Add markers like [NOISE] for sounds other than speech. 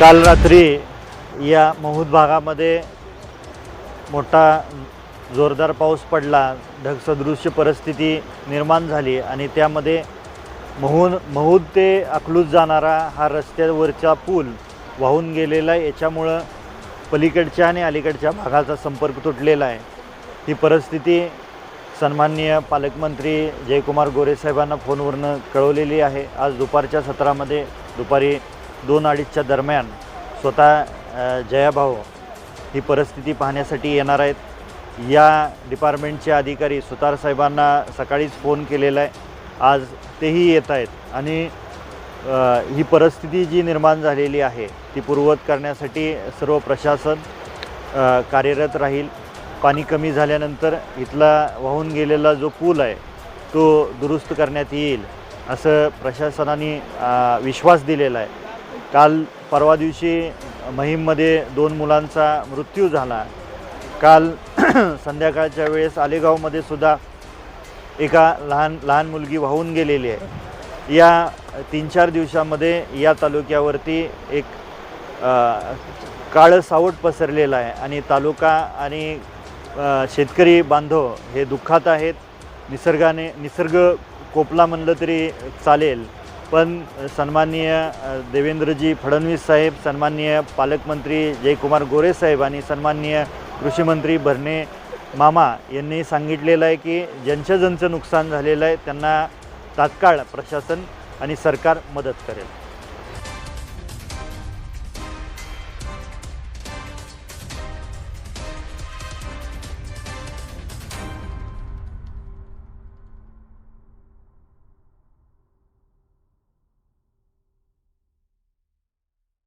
काल रात्री या महूद भागामध्ये मोठा जोरदार पाऊस पडला. ढगसदृश्य परिस्थिती निर्माण झाली आणि त्यामध्ये महून महूद ते अकलूज जाणारा हा रस्त्यावरचा पूल वाहून गेलेला आहे. याच्यामुळं पलीकडच्या आणि अलीकडच्या भागाचा संपर्क तुटलेला आहे. ही परिस्थिती सन्माननीय पालकमंत्री जयकुमार गोरेसाहेबांना फोनवरनं कळवलेली आहे. आज दुपारच्या सत्रामध्ये दुपारी दोन अडीचच्या दरम्यान स्वतः जयाभाऊ ही परिस्थिती पाहण्यासाठी येणार आहेत. या डिपार्टमेंटचे अधिकारी सुतार साहेबांना सकाळीच फोन केलेला आहे. आज तेही येत आहेत आणि ही परिस्थिती जी निर्माण झालेली आहे ती पूर्वत करण्यासाठी सर्व प्रशासन कार्यरत राहील. पाणी कमी झाल्यानंतर इथला वाहून गेलेला जो पूल आहे तो दुरुस्त करण्यात येईल असं प्रशासनाने विश्वास दिलेला आहे. काल परवा दिवशी महिममध्ये दोन मुलांचा मृत्यू झाला. काल [CLEARS THROAT] संध्याकाळच्या वेळेस आलेगावमध्ये सुद्धा एका लहान लहान मुलगी वाहून गेलेली आहे. या तीन चार दिवसामध्ये या तालुक्यावरती एक काळं सावट पसरलेलं आहे आणि तालुका आणि शेतकरी बांधव हे दुःखात आहेत. निसर्गाने निसर्ग कोपला म्हणलं तरी चालेल. पण सन्माननीय देवेंद्रजी फडणवीस साहेब सन्माननीय पालकमंत्री जयकुमार गोरे साहेब आणि सन्माननीय कृषीमंत्री भरणे मामा यांनी सांगितलेलं आहे की ज्यांचं ज्यांचं नुकसान झालेलं आहे त्यांना तात्काळ प्रशासन आणि सरकार मदत करेल.